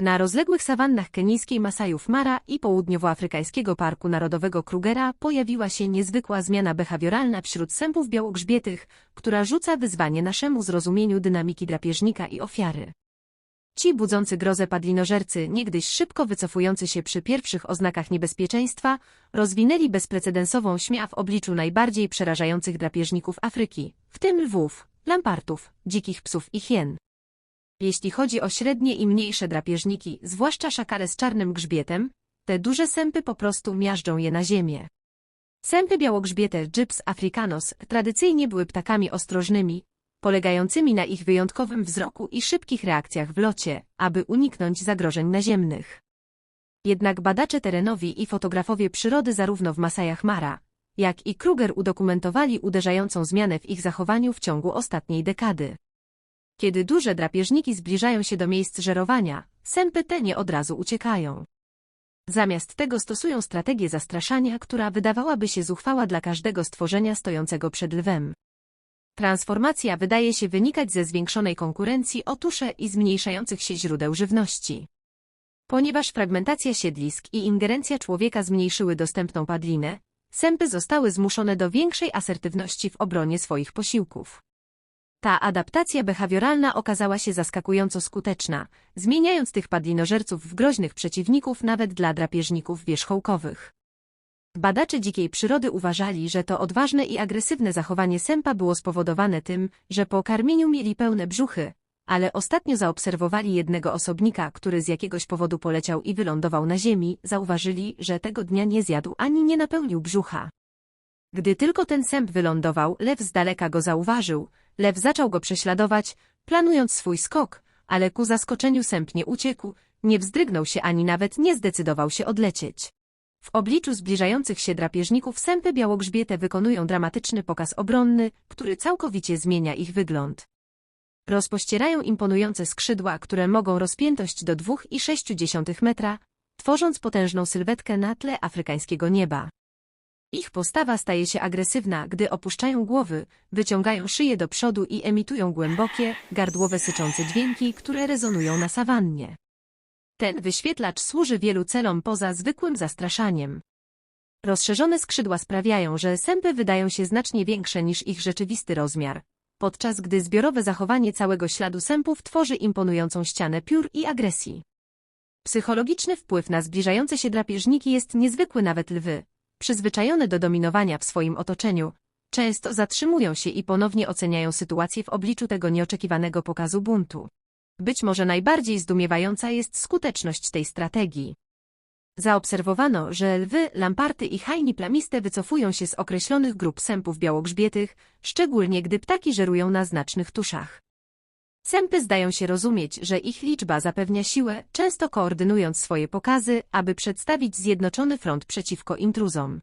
Na rozległych sawannach kenijskiej Masajów Mara i południowoafrykańskiego Parku Narodowego Krugera pojawiła się niezwykła zmiana behawioralna wśród sępów białogrzbietych, która rzuca wyzwanie naszemu zrozumieniu dynamiki drapieżnika i ofiary. Ci budzący grozę padlinożercy, niegdyś szybko wycofujący się przy pierwszych oznakach niebezpieczeństwa, rozwinęli bezprecedensową śmiał w obliczu najbardziej przerażających drapieżników Afryki, w tym lwów, lampartów, dzikich psów i hien. Jeśli chodzi o średnie i mniejsze drapieżniki, zwłaszcza szakale z czarnym grzbietem, te duże sępy po prostu miażdżą je na ziemię. Sępy białogrzbiete Gyps africanos tradycyjnie były ptakami ostrożnymi, polegającymi na ich wyjątkowym wzroku i szybkich reakcjach w locie, aby uniknąć zagrożeń naziemnych. Jednak badacze terenowi i fotografowie przyrody zarówno w Masajach Mara, jak i Kruger udokumentowali uderzającą zmianę w ich zachowaniu w ciągu ostatniej dekady. Kiedy duże drapieżniki zbliżają się do miejsc żerowania, sępy te nie od razu uciekają. Zamiast tego stosują strategię zastraszania, która wydawałaby się zuchwała dla każdego stworzenia stojącego przed lwem. Transformacja wydaje się wynikać ze zwiększonej konkurencji o tusze i zmniejszających się źródeł żywności. Ponieważ fragmentacja siedlisk i ingerencja człowieka zmniejszyły dostępną padlinę, sępy zostały zmuszone do większej asertywności w obronie swoich posiłków. Ta adaptacja behawioralna okazała się zaskakująco skuteczna, zmieniając tych padlinożerców w groźnych przeciwników nawet dla drapieżników wierzchołkowych. Badacze dzikiej przyrody uważali, że to odważne i agresywne zachowanie sępa było spowodowane tym, że po karmieniu mieli pełne brzuchy, ale ostatnio zaobserwowali jednego osobnika, który z jakiegoś powodu poleciał i wylądował na ziemi, zauważyli, że tego dnia nie zjadł ani nie napełnił brzucha. Gdy tylko ten sęp wylądował, lew z daleka go zauważył, lew zaczął go prześladować, planując swój skok, ale ku zaskoczeniu sęp nie uciekł, nie wzdrygnął się ani nawet nie zdecydował się odlecieć. W obliczu zbliżających się drapieżników sępy białogrzbiete wykonują dramatyczny pokaz obronny, który całkowicie zmienia ich wygląd. Rozpościerają imponujące skrzydła, które mogą rozpiętość do 2,6 metra, tworząc potężną sylwetkę na tle afrykańskiego nieba. Ich postawa staje się agresywna, gdy opuszczają głowy, wyciągają szyję do przodu i emitują głębokie, gardłowe syczące dźwięki, które rezonują na sawannie. Ten wyświetlacz służy wielu celom poza zwykłym zastraszaniem. Rozszerzone skrzydła sprawiają, że sępy wydają się znacznie większe niż ich rzeczywisty rozmiar, podczas gdy zbiorowe zachowanie całego śladu sępów tworzy imponującą ścianę piór i agresji. Psychologiczny wpływ na zbliżające się drapieżniki jest niezwykły nawet lwy, przyzwyczajone do dominowania w swoim otoczeniu, często zatrzymują się i ponownie oceniają sytuację w obliczu tego nieoczekiwanego pokazu buntu. Być może najbardziej zdumiewająca jest skuteczność tej strategii. Zaobserwowano, że lwy, lamparty i hajni plamiste wycofują się z określonych grup sępów białogrzbietych, szczególnie gdy ptaki żerują na znacznych tuszach. Sępy zdają się rozumieć, że ich liczba zapewnia siłę, często koordynując swoje pokazy, aby przedstawić zjednoczony front przeciwko intruzom.